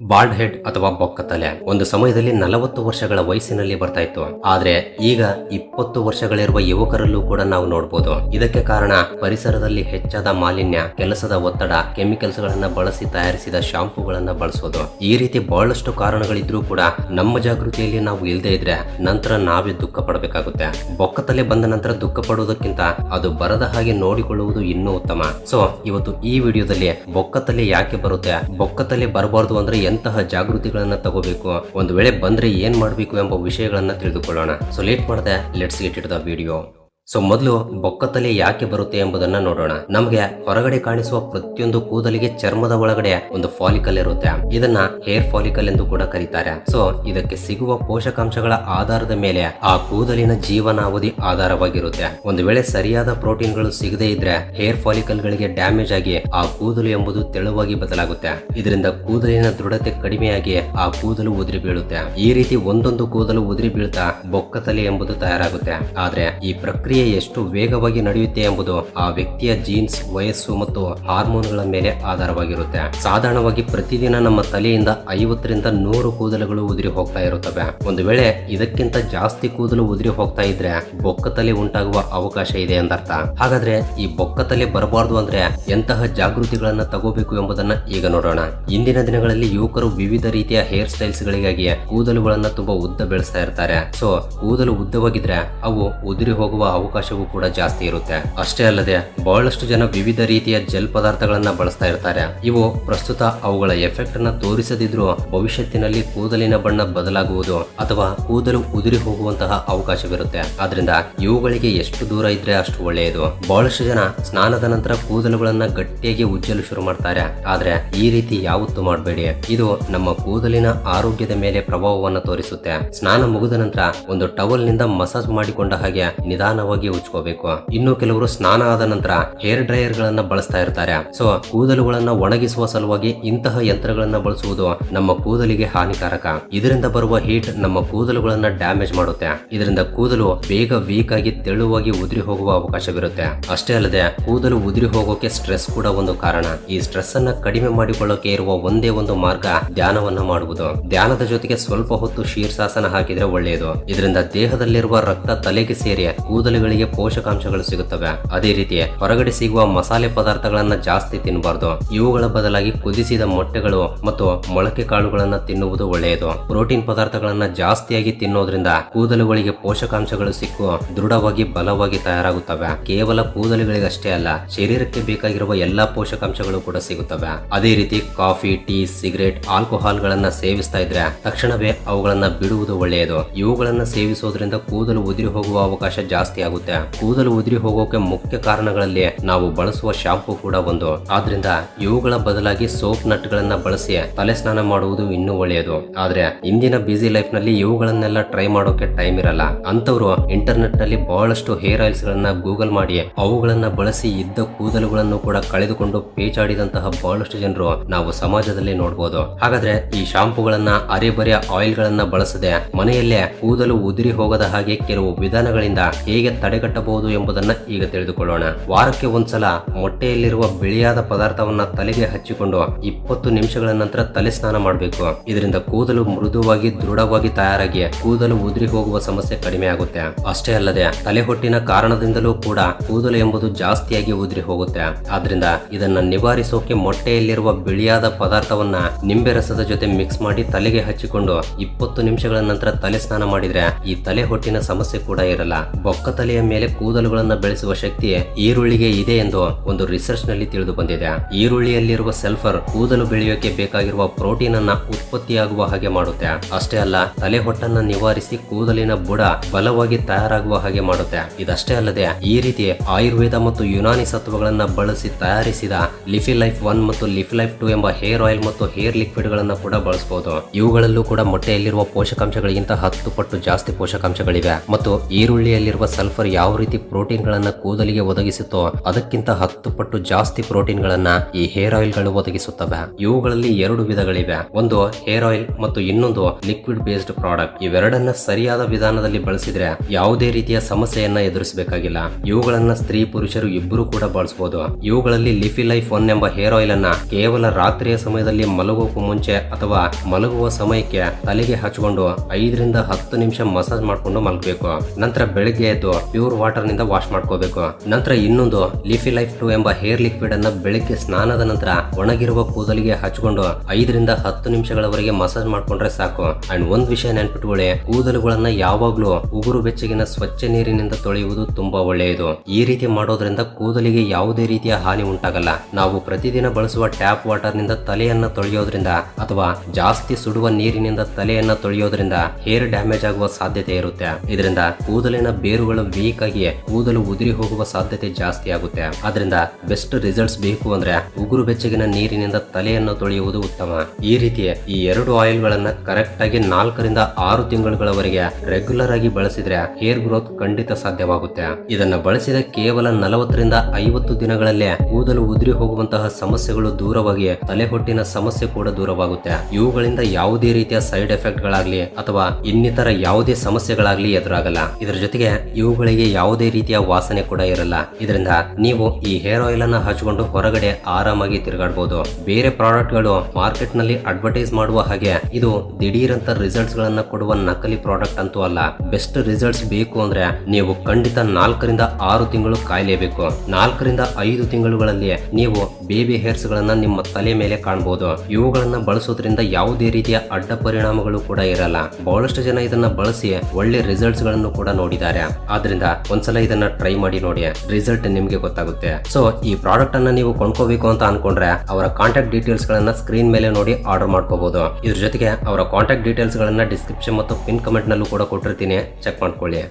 Bald head ಅಥವಾ ಬೊಕ್ಕ ತಲೆ ಒಂದು ಸಮಯದಲ್ಲಿ ನಲವತ್ತು ವರ್ಷಗಳ ವಯಸ್ಸಿನಲ್ಲಿ ಬರ್ತಾ ಇತ್ತು. ಆದ್ರೆ ಈಗ ಇಪ್ಪತ್ತು ವರ್ಷಗಳಿರುವ ಯುವಕರಲ್ಲೂ ಕೂಡ ನಾವು ನೋಡಬಹುದು ಇದಕ್ಕೆ ಕಾರಣ ಪರಿಸರದಲ್ಲಿ ಹೆಚ್ಚಾದ ಮಾಲಿನ್ಯ, ಕೆಲಸದ ಒತ್ತಡ ಕೆಮಿಕಲ್ಸ್ ಗಳನ್ನ ಬಳಸಿ ತಯಾರಿಸಿದ ಶಾಂಪುಗಳನ್ನ ಬಳಸೋದು. ಈ ರೀತಿ ಬಹಳಷ್ಟು ಕಾರಣಗಳಿದ್ರೂ ಕೂಡ ನಮ್ಮ ಜಾಗೃತಿಯಲ್ಲಿ ನಾವು ಇಲ್ಲದೆ ಇದ್ರೆ ನಂತರ ನಾವೇ ದುಃಖ ಪಡಬೇಕಾಗುತ್ತೆ. ಬೊಕ್ಕ ತಲೆ ಬಂದ ನಂತರ ದುಃಖ ಪಡುವುದಕ್ಕಿಂತ ಅದು ಬರದ ಹಾಗೆ ನೋಡಿಕೊಳ್ಳುವುದು ಇನ್ನೂ ಉತ್ತಮ. ಸೊ ಇವತ್ತು ಈ ವಿಡಿಯೋದಲ್ಲಿ ಬೊಕ್ಕ ತಲೆ ಯಾಕೆ ಬರುತ್ತೆ, ಬೊಕ್ಕ ತಲೆ ಬರಬಾರದು ಅಂದ್ರೆ ಎಂತಹ ಜಾಗೃತಿಗಳನ್ನ ತಗೋಬೇಕು, ಒಂದು ವೇಳೆ ಬಂದ್ರೆ ಏನ್ ಮಾಡಬೇಕು ಎಂಬ ವಿಷಯಗಳನ್ನ ತಿಳಿದುಕೊಳ್ಳೋಣ. ಸೊ ಲೇಟ್ ಮಾಡದೆ let's get it the video so ಮೊದಲು ಬೊಕ್ಕತಲೆ ಯಾಕೆ ಬರುತ್ತೆ ಎಂಬುದನ್ನ ನೋಡೋಣ. ನಮಗೆ ಹೊರಗಡೆ ಕಾಣಿಸುವ ಪ್ರತಿಯೊಂದು ಕೂದಲಿಗೆ ಚರ್ಮದ ಒಳಗಡೆ ಒಂದು ಫಾಲಿಕಲ್ ಇರುತ್ತೆ. ಇದನ್ನ ಹೇರ್ ಫಾಲಿಕಲ್ ಎಂದು ಕೂಡ ಕರೀತಾರೆ. ಸೊ ಇದಕ್ಕೆ ಸಿಗುವ ಪೋಷಕಾಂಶಗಳ ಆಧಾರದ ಮೇಲೆ ಆ ಕೂದಲಿನ ಜೀವನಾವಧಿ ಆಧಾರವಾಗಿರುತ್ತೆ. ಒಂದು ವೇಳೆ ಸರಿಯಾದ ಪ್ರೋಟೀನ್ಗಳು ಸಿಗದೇ ಇದ್ರೆ ಹೇರ್ ಫಾಲಿಕಲ್ ಗಳಿಗೆ ಡ್ಯಾಮೇಜ್ ಆಗಿ ಆ ಕೂದಲು ಎಂಬುದು ತೆಳುವಾಗಿ ಬದಲಾಗುತ್ತೆ. ಇದರಿಂದ ಕೂದಲಿನ ದೃಢತೆ ಕಡಿಮೆಯಾಗಿ ಆ ಕೂದಲು ಉದುರಿ ಬೀಳುತ್ತೆ. ಈ ರೀತಿ ಒಂದೊಂದು ಕೂದಲು ಉದುರಿ ಬೀಳ್ತಾ ಬೊಕ್ಕತಲೆ ಎಂಬುದು ತಯಾರಾಗುತ್ತೆ. ಆದ್ರೆ ಈ ಪ್ರಕ್ರಿಯೆ ಎಷ್ಟು ವೇಗವಾಗಿ ನಡೆಯುತ್ತೆ ಎಂಬುದು ಆ ವ್ಯಕ್ತಿಯ ಜೀನ್ಸ್ ವಯಸ್ಸು ಮತ್ತು ಹಾರ್ಮೋನ್ಗಳ ಮೇಲೆ ಆಧಾರವಾಗಿರುತ್ತೆ. ಸಾಧಾರಣವಾಗಿ ಪ್ರತಿದಿನ ನಮ್ಮ ತಲೆಯಿಂದ ಐವತ್ತರಿಂದ ನೂರು ಕೂದಲುಗಳು ಉದುರಿ ಹೋಗ್ತಾ ಇರುತ್ತವೆ. ಒಂದು ವೇಳೆ ಇದಕ್ಕಿಂತ ಜಾಸ್ತಿ ಕೂದಲು ಉದುರಿ ಹೋಗ್ತಾ ಇದ್ರೆ ಬೊಕ್ಕ ತಲೆ ಉಂಟಾಗುವ ಅವಕಾಶ ಇದೆ ಎಂದರ್ಥ. ಹಾಗಾದ್ರೆ ಈ ಬೊಕ್ಕ ತಲೆ ಬರಬಾರ್ದು ಅಂದ್ರೆ ಎಂತಹ ಜಾಗೃತಿಗಳನ್ನ ತಗೋಬೇಕು ಎಂಬುದನ್ನ ಈಗ ನೋಡೋಣ. ಇಂದಿನ ದಿನಗಳಲ್ಲಿ ಯುವಕರು ವಿವಿಧ ರೀತಿಯ ಹೇರ್ ಸ್ಟೈಲ್ಸ್ ಗಳಿಗಾಗಿ ಕೂದಲುಗಳನ್ನ ತುಂಬಾ ಉದ್ದ ಬೆಳೆಸ್ತಾ ಇರ್ತಾರೆ. ಸೊ ಕೂದಲು ಉದ್ದವಾಗಿದ್ರೆ ಅವು ಉದುರಿ ಹೋಗುವ ಅವಕಾಶವೂ ಕೂಡ ಜಾಸ್ತಿ ಇರುತ್ತೆ. ಅಷ್ಟೇ ಅಲ್ಲದೆ, ಬಹಳಷ್ಟು ಜನ ವಿವಿಧ ರೀತಿಯ ಜೆಲ್ ಪದಾರ್ಥಗಳನ್ನ ಬಳಸ್ತಾ ಇರ್ತಾರೆ. ಇವು ಪ್ರಸ್ತುತ ಅವುಗಳ ಎಫೆಕ್ಟ್ ಅನ್ನ ತೋರಿಸದಿದ್ರೂ ಭವಿಷ್ಯತ್ತಿನಲ್ಲಿ ಕೂದಲಿನ ಬಣ್ಣ ಬದಲಾಗುವುದು ಅಥವಾ ಕೂದಲು ಉದುರಿ ಹೋಗುವಂತಹ ಅವಕಾಶವಿರುತ್ತೆ. ಆದ್ರಿಂದ ಇವುಗಳಿಗೆ ಎಷ್ಟು ದೂರ ಇದ್ರೆ ಅಷ್ಟು ಒಳ್ಳೆಯದು. ಬಹಳಷ್ಟು ಜನ ಸ್ನಾನದ ನಂತರ ಕೂದಲುಗಳನ್ನ ಗಟ್ಟಿಯಾಗಿ ಉಜ್ಜಲು ಶುರು ಮಾಡ್ತಾರೆ. ಆದ್ರೆ ಈ ರೀತಿ ಯಾವತ್ತೂ ಮಾಡಬೇಡಿ. ಇದು ನಮ್ಮ ಕೂದಲಿನ ಆರೋಗ್ಯದ ಮೇಲೆ ಪ್ರಭಾವವನ್ನು ತೋರಿಸುತ್ತೆ. ಸ್ನಾನ ಮುಗಿದ ನಂತರ ಒಂದು ಟವಲ್ನಿಂದ ಮಸಾಜ್ ಮಾಡಿಕೊಂಡ ಹಾಗೆ ನಿಧಾನವಾಗಿ ಉಜ್ಕೋಬೇಕು. ಇನ್ನು ಕೆಲವರು ಸ್ನಾನ ಆದ ನಂತರ ಹೇರ್ ಡ್ರೈಯರ್ ಗಳನ್ನ ಬಳಸ್ತಾ ಇರ್ತಾರೆ. ಸೊ, ಕೂದಲುಗಳನ್ನ ಒಣಗಿಸುವ ಸಲುವಾಗಿ ಇಂತಹ ಯಂತ್ರಗಳನ್ನ ಬಳಸುವುದು ನಮ್ಮ ಕೂದಲಿಗೆ ಹಾನಿಕಾರಕ. ಇದರಿಂದ ಬರುವ ಹೀಟ್ ನಮ್ಮ ಕೂದಲುಗಳನ್ನ ಡ್ಯಾಮೇಜ್ ಮಾಡುತ್ತೆ. ಇದರಿಂದ ಕೂದಲು ಬೇಗ ವೀಕ್ ಆಗಿ ತೆಳುವಾಗಿ ಉದುರಿ ಹೋಗುವ ಅವಕಾಶವಿರುತ್ತೆ. ಅಷ್ಟೇ ಅಲ್ಲದೆ, ಕೂದಲು ಉದುರಿ ಹೋಗೋಕೆ ಸ್ಟ್ರೆಸ್ ಕೂಡ ಒಂದು ಕಾರಣ. ಈ ಸ್ಟ್ರೆಸ್ ಅನ್ನ ಕಡಿಮೆ ಮಾಡಿಕೊಳ್ಳೋಕೆ ಇರುವ ಒಂದೇ ಒಂದು ಮಾರ್ಗ ಧ್ಯಾನವನ್ನ ಮಾಡುವುದು. ಧ್ಯಾನದ ಜೊತೆಗೆ ಸ್ವಲ್ಪ ಹೊತ್ತು ಶೀರ್ಷಾಸನ ಹಾಕಿದ್ರೆ ಒಳ್ಳೆಯದು ಇದರಿಂದ ದೇಹದಲ್ಲಿರುವ ರಕ್ತ ತಲೆಗೆ ಸೇರಿ ಕೂದಲುಗಳಿಗೆ ಪೋಷಕಾಂಶಗಳು ಸಿಗುತ್ತವೆ. ಅದೇ ರೀತಿ ಹೊರಗಡೆ ಸಿಗುವ ಮಸಾಲೆ ಪದಾರ್ಥಗಳನ್ನ ಜಾಸ್ತಿ ತಿನ್ನಬಾರ್ದು ಇವುಗಳ ಬದಲಾಗಿ ಕುದಿಸಿದ ಮೊಟ್ಟೆಗಳು ಮತ್ತು ಮೊಳಕೆ ಕಾಳುಗಳನ್ನ ತಿನ್ನುವುದು ಒಳ್ಳೆಯದು. ಪ್ರೋಟೀನ್ ಪದಾರ್ಥಗಳನ್ನ ಜಾಸ್ತಿಯಾಗಿ ತಿನ್ನೋದ್ರಿಂದ ಕೂದಲುಗಳಿಗೆ ಪೋಷಕಾಂಶಗಳು ಸಿಕ್ಕು ದೃಢವಾಗಿ ಬಲವಾಗಿ ತಯಾರಾಗುತ್ತವೆ. ಕೇವಲ ಕೂದಲುಗಳಿಗಷ್ಟೇ ಅಲ್ಲ, ಶರೀರಕ್ಕೆ ಬೇಕಾಗಿರುವ ಎಲ್ಲಾ ಪೋಷಕಾಂಶಗಳು ಕೂಡ ಸಿಗುತ್ತವೆ. ಅದೇ ರೀತಿ ಕಾಫಿ, ಟೀ, ಸಿಗರೇಟ್ ಆಲ್ಕೋಹಾಲ್ ಗಳನ್ನ ಸೇವಿಸ್ತಾ ಇದ್ರೆ ತಕ್ಷಣವೇ ಅವುಗಳನ್ನ ಬಿಡುವುದು ಒಳ್ಳೆಯದು. ಇವುಗಳನ್ನ ಸೇವಿಸೋದ್ರಿಂದ ಕೂದಲು ಉದುರಿ ಹೋಗುವ ಅವಕಾಶ ಜಾಸ್ತಿ ಆಗುತ್ತೆ ಕೂದಲು ಉದುರಿ ಹೋಗೋಕೆ ಮುಖ್ಯ ಕಾರಣಗಳಲ್ಲಿ ನಾವು ಬಳಸುವ ಶಾಂಪೂ ಕೂಡ ಒಂದು. ಆದ್ರಿಂದ ಇವುಗಳ ಬದಲಾಗಿ ಸೋಪ್ ನಟ್ ಗಳನ್ನ ಬಳಸಿ ತಲೆ ಸ್ನಾನ ಮಾಡುವುದು ಇನ್ನೂ ಒಳ್ಳೆಯದು. ಆದ್ರೆ ಇಂದಿನ ಬ್ಯುಸಿ ಲೈಫ್ನಲ್ಲಿ ಇವುಗಳನ್ನೆಲ್ಲ ಟ್ರೈ ಮಾಡೋಕೆ ಟೈಮ್ ಇರಲ್ಲ. ಅಂತವರು ಇಂಟರ್ನೆಟ್ನಲ್ಲಿ ಬಹಳಷ್ಟು ಹೇರ್ ಆಯಿಲ್ಸ್ ಗಳನ್ನ ಗೂಗಲ್ ಮಾಡಿ ಅವುಗಳನ್ನ ಬಳಸಿ ಇದ್ದ ಕೂದಲುಗಳನ್ನು ಕೂಡ ಕಳೆದುಕೊಂಡು ಪೇಚಾಡಿದಂತಹ ಬಹಳಷ್ಟು ಜನರು ನಾವು ಸಮಾಜದಲ್ಲಿ ನೋಡಬಹುದು ಹಾಗಾದ್ರೆ ಈ ಶಾಂಪೂಗಳನ್ನ ಅರೆಬರೆಯ ಆಯಿಲ್ ಗಳನ್ನ ಬಳಸದೆ ಮನೆಯಲ್ಲೇ ಕೂದಲು ಉದುರಿ ಹೋಗದ ಹಾಗೆ ಕೆಲವು ವಿಧಾನಗಳಿಂದ ಹೇಗೆ ತಡೆಗಟ್ಟಬಹುದು ಎಂಬುದನ್ನ ಈಗ ತಿಳಿದುಕೊಳ್ಳೋಣ. ವಾರಕ್ಕೆ ಒಂದ್ಸಲ ಮೊಟ್ಟೆಯಲ್ಲಿರುವ ಬಿಳಿಯಾದ ಪದಾರ್ಥವನ್ನ ತಲೆಗೆ ಹಚ್ಚಿಕೊಂಡು ಇಪ್ಪತ್ತು ನಿಮಿಷಗಳ ನಂತರ ತಲೆ ಸ್ನಾನ ಮಾಡಬೇಕು. ಇದರಿಂದ ಕೂದಲು ಮೃದುವಾಗಿ ದೃಢವಾಗಿ ತಯಾರಾಗಿ ಕೂದಲು ಉದುರಿ ಹೋಗುವ ಸಮಸ್ಯೆ ಕಡಿಮೆ ಆಗುತ್ತೆ. ಅಷ್ಟೇ ಅಲ್ಲದೆ ತಲೆ ಹೊಟ್ಟಿನ ಕಾರಣದಿಂದಲೂ ಕೂಡ ಕೂದಲು ಎಂಬುದು ಜಾಸ್ತಿಯಾಗಿ ಉದುರಿ ಹೋಗುತ್ತೆ. ಆದ್ರಿಂದ ಇದನ್ನ ನಿವಾರಿಸೋಕೆ ಮೊಟ್ಟೆಯಲ್ಲಿರುವ ಬಿಳಿಯಾದ ಪದಾರ್ಥವನ್ನ ನಿಂಬೆ ರಸದ ಜೊತೆ ಮಿಕ್ಸ್ ಮಾಡಿ ತಲೆಗೆ ಹಚ್ಚಿಕೊಂಡು ಇಪ್ಪತ್ತು ನಿಮಿಷಗಳ ನಂತರ ತಲೆ ಸ್ನಾನ ಮಾಡಿದ್ರೆ ಈ ತಲೆ ಹೊಟ್ಟಿನ ಸಮಸ್ಯೆ ಕೂಡ ಇರಲ್ಲ. ಬೊಕ್ಕ ತಲೆಯ ಮೇಲೆ ಕೂದಲುಗಳನ್ನು ಬೆಳೆಸುವ ಶಕ್ತಿ ಈರುಳ್ಳಿಗೆ ಇದೆ ಎಂದು ಒಂದು ರಿಸರ್ಚ್ನಲ್ಲಿ ತಿಳಿದು ಬಂದಿದೆ. ಈರುಳ್ಳಿಯಲ್ಲಿರುವ ಸಲ್ಫರ್ ಕೂದಲು ಬೆಳೆಯೋಕೆ ಬೇಕಾಗಿರುವ ಪ್ರೋಟೀನ್ ಅನ್ನ ಉತ್ಪತ್ತಿಯಾಗುವ ಹಾಗೆ ಮಾಡುತ್ತೆ. ಅಷ್ಟೇ ಅಲ್ಲ ತಲೆ ಹೊಟ್ಟನ್ನ ನಿವಾರಿಸಿ ಕೂದಲಿನ ಬುಡ ಬಲವಾಗಿ ತಯಾರಾಗುವ ಹಾಗೆ ಮಾಡುತ್ತೆ. ಇದಷ್ಟೇ ಅಲ್ಲದೆ, ಈ ರೀತಿ ಆಯುರ್ವೇದ ಮತ್ತು ಯುನಾನಿ ಸತ್ವಗಳನ್ನ ಬಳಸಿ ತಯಾರಿಸಿದ ಲಿಫಿ ಲೈಫ್ ಒನ್ ಮತ್ತು ಲಿಫಿ ಲೈಫ್ ಟು ಎಂಬ ಹೇರ್ ಆಯಿಲ್ ಮತ್ತು ಹೇರ್ ಲಿಕ್ವಿಡ್ ಗಳನ್ನ ಕೂಡ ಬಳಸಬಹುದು ಇವುಗಳಲ್ಲೂ ಕೂಡ ಮೊಟ್ಟೆಯಲ್ಲಿರುವ ಪೋಷಕಾಂಶಗಳಿಗಿಂತ ಹತ್ತು ಪಟ್ಟು ಜಾಸ್ತಿ ಪೋಷಕಾಂಶಗಳಿವೆ. ಮತ್ತು ಈರುಳ್ಳಿಯಲ್ಲಿರುವ ಸಲ್ಫರ್ ಸಲ್ಫರ್ ಯಾವ ರೀತಿ ಪ್ರೋಟೀನ್ ಗಳನ್ನ ಕೂದಲಿಗೆ ಒದಗಿಸುತ್ತೋ ಅದಕ್ಕಿಂತ ಹತ್ತು ಪಟ್ಟು ಜಾಸ್ತಿ ಪ್ರೋಟೀನ್ ಗಳನ್ನ ಈ ಹೇರ್ ಆಯಿಲ್ಗಳು ಒದಗಿಸುತ್ತವೆ. ಇವುಗಳಲ್ಲಿ ಎರಡು ವಿಧಗಳಿವೆ. ಒಂದು ಹೇರ್ ಆಯಿಲ್ ಮತ್ತು ಇನ್ನೊಂದು ಲಿಕ್ವಿಡ್ ಬೇಸ್ಡ್ ಪ್ರಾಡಕ್ಟ್. ಇವೆರಡನ್ನ ಸರಿಯಾದ ವಿಧಾನದಲ್ಲಿ ಬಳಸಿದ್ರೆ ಯಾವುದೇ ರೀತಿಯ ಸಮಸ್ಯೆಯನ್ನ ಎದುರಿಸಬೇಕಾಗಿಲ್ಲ. ಇವುಗಳನ್ನ ಸ್ತ್ರೀ ಪುರುಷರು ಇಬ್ಬರು ಕೂಡ ಬಳಸಬಹುದು ಇವುಗಳಲ್ಲಿ ಲಿಫಿ ಲೈಫ್ ಒನ್ ಎಂಬ ಹೇರ್ ಆಯಿಲ್ ಅನ್ನ ಕೇವಲ ರಾತ್ರಿಯ ಸಮಯದಲ್ಲಿ ಮಲಗೋಕು ಮುಂಚೆ ಅಥವಾ ಮಲಗುವ ಸಮಯಕ್ಕೆ ತಲೆಗೆ ಹಚ್ಚಿಕೊಂಡು ಐದರಿಂದ ಹತ್ತು ನಿಮಿಷ ಮಸಾಜ್ ಮಾಡ್ಕೊಂಡು ಮಲಗಬೇಕು. ನಂತರ ಬೆಳಿಗ್ಗೆ ಎದ್ದು ಪ್ಯೂರ್ ವಾಟರ್ನಿಂದ ವಾಶ್ ಮಾಡ್ಕೋಬೇಕು. ನಂತರ ಇನ್ನೊಂದು ಲಿಫಿ ಲೈಫ್ ಟು ಎಂಬ ಹೇರ್ ಲಿಕ್ವಿಡ್ ಅನ್ನ ಬೆಳಿಗ್ಗೆ ಸ್ನಾನದ ನಂತರ ಒಣಗಿರುವ ಕೂದಲಿಗೆ ಹಚ್ಕೊಂಡು ಐದರಿಂದ ಹತ್ತು ನಿಮಿಷಗಳವರೆಗೆ ಮಸಾಜ್ ಮಾಡ್ಕೊಂಡ್ರೆ ಸಾಕು. ಅಂಡ್ ಒಂದ್ ವಿಷಯ ನೆನ್ಪಿಟ್ಕೊಳ್ಳಿ, ಕೂದಲುಗಳನ್ನ ಯಾವಾಗ್ಲೂ ಉಗುರು ಬೆಚ್ಚಗಿನ ಸ್ವಚ್ಛ ನೀರಿನಿಂದ ತೊಳೆಯುವುದು ತುಂಬಾ ಒಳ್ಳೆಯದು. ಈ ರೀತಿ ಮಾಡೋದ್ರಿಂದ ಕೂದಲಿಗೆ ಯಾವುದೇ ರೀತಿಯ ಹಾನಿ ಉಂಟಾಗಲ್ಲ. ನಾವು ಪ್ರತಿದಿನ ಬಳಸುವ ಟ್ಯಾಪ್ ವಾಟರ್ನಿಂದ ತಲೆಯನ್ನ ತೊಳೆಯೋದ್ರಿಂದ ಅಥವಾ ಜಾಸ್ತಿ ಸುಡುವ ನೀರಿನಿಂದ ತಲೆಯನ್ನ ತೊಳೆಯೋದ್ರಿಂದ ಹೇರ್ ಡ್ಯಾಮೇಜ್ ಆಗುವ ಸಾಧ್ಯತೆ ಇರುತ್ತೆ. ಇದರಿಂದ ಕೂದಲಿನ ಬೇರುಗಳು ವೀಕ್ ಆಗಿ ಕೂದಲು ಉದುರಿ ಹೋಗುವ ಸಾಧ್ಯತೆ ಜಾಸ್ತಿ ಆಗುತ್ತೆ. ಆದ್ರಿಂದ ಬೆಸ್ಟ್ ರಿಸಲ್ಟ್ಸ್ ಬೇಕು ಅಂದ್ರೆ ಉಗುರು ಬೆಚ್ಚಗಿನ ನೀರಿನಿಂದ ತಲೆಯನ್ನು ತೊಳೆಯುವುದು ಉತ್ತಮ. ಈ ರೀತಿ ಈ ಎರಡು ಆಯಿಲ್ ಗಳನ್ನ ಕರೆಕ್ಟ್ ಆಗಿ ನಾಲ್ಕರಿಂದ ಆರು ತಿಂಗಳುಗಳವರೆಗೆ ರೆಗ್ಯುಲರ್ ಆಗಿ ಬಳಸಿದ್ರೆ ಹೇರ್ ಗ್ರೋತ್ ಖಂಡಿತ ಸಾಧ್ಯವಾಗುತ್ತೆ. ಇದನ್ನ ಬಳಸಿದ ಕೇವಲ ನಲವತ್ತರಿಂದ ಐವತ್ತು ದಿನಗಳಲ್ಲೇ ಕೂದಲು ಉದುರಿ ಹೋಗುವಂತಹ ಸಮಸ್ಯೆಗಳು ದೂರವಾಗಿ ತಲೆಹೊಟ್ಟಿನ ಸಮಸ್ಯೆ ಕೂಡ ದೂರವಾಗುತ್ತೆ. ಇವುಗಳಿಂದ ಯಾವುದೇ ರೀತಿಯ ಸೈಡ್ ಎಫೆಕ್ಟ್ ಗಳಾಗ್ಲಿ ಅಥವಾ ಇನ್ನಿತರ ಯಾವುದೇ ಸಮಸ್ಯೆಗಳಾಗ್ಲಿ ಎದುರಾಗಲ್ಲ. ಇದರ ಜೊತೆಗೆ ಇವುಗಳಿಗೆ ಯಾವುದೇ ರೀತಿಯ ವಾಸನೆ ಕೂಡ ಇರಲ್ಲ. ಇದರಿಂದ ನೀವು ಈ ಹೇರ್ ಆಯಿಲ್ ಅನ್ನ ಹಚ್ಕೊಂಡು ಹೊರಗಡೆ ಆರಾಮಾಗಿ ತಿರುಗಾಡಬಹುದು ಬೇರೆ ಪ್ರಾಡಕ್ಟ್ಗಳು ಮಾರ್ಕೆಟ್ನಲ್ಲಿ ಅಡ್ವರ್ಟೈಸ್ ಮಾಡುವ ಹಾಗೆ ಇದು ದಿಢೀರಂತ ರಿಸಲ್ಟ್ಸ್ ಗಳನ್ನ ಕೊಡುವ ನಕಲಿ ಪ್ರಾಡಕ್ಟ್ ಅಂತೂ ಅಲ್ಲ. ಬೆಸ್ಟ್ ರಿಸಲ್ಟ್ಸ್ ಬೇಕು ಅಂದ್ರೆ ನೀವು ಖಂಡಿತ ನಾಲ್ಕರಿಂದ ಆರು ತಿಂಗಳು ಕಾಯಲೇಬೇಕು. ನಾಲ್ಕರಿಂದ ಐದು ತಿಂಗಳುಗಳಲ್ಲಿ ನೀವು ಬೇಬಿ ಹೇರ್ಸ್ ಗಳನ್ನ ನಿಮ್ಮ ತಲೆ ಮೇಲೆ ಕಾಣಬಹುದು ಇವುಗಳನ್ನ ಬಳಸೋದ್ರಿಂದ ಯಾವುದೇ ರೀತಿಯ ಅಡ್ಡ ಪರಿಣಾಮಗಳು ಕೂಡ ಇರಲ್ಲ. ಬಹಳಷ್ಟು ಜನ ಇದನ್ನ ಬಳಸಿ ಒಳ್ಳೆ ರಿಸಲ್ಟ್ಸ್ಗಳನ್ನು ಕೂಡ ನೋಡಿದ್ದಾರೆ. ಆದ್ರಿಂದ ಒಂದ್ಸಲ ಇದನ್ನ ಟ್ರೈ ಮಾಡಿ ನೋಡಿ ರಿಸಲ್ಟ್ ನಿಮ್ಗೆ ಗೊತ್ತಾಗುತ್ತೆ. ಸೊ ಈ ಪ್ರಾಡಕ್ಟ್ ಅನ್ನ ನೀವು ಕೊಂಡ್ಕೋಬೇಕು ಅಂತ ಅನ್ಕೊಂಡ್ರೆ ಅವರ ಕಾಂಟ್ಯಾಕ್ಟ್ ಡೀಟೇಲ್ಸ್ ಗಳನ್ನ ಸ್ಕ್ರೀನ್ ಮೇಲೆ ನೋಡಿ ಆರ್ಡರ್ ಮಾಡ್ಕೋಬಹುದು ಇದ್ರ ಜೊತೆಗೆ ಅವರ ಕಾಂಟ್ಯಾಕ್ಟ್ ಡೀಟೇಲ್ಸ್ ಗಳನ್ನ ಡಿಸ್ಕ್ರಿಪ್ಷನ್ ಮತ್ತು ಪಿನ್ ಕಮೆಂಟ್ ನಲ್ಲೂ ಕೂಡ ಕೊಟ್ಟಿರ್ತೀನಿ. ಚೆಕ್ ಮಾಡ್ಕೊಳ್ಳಿ.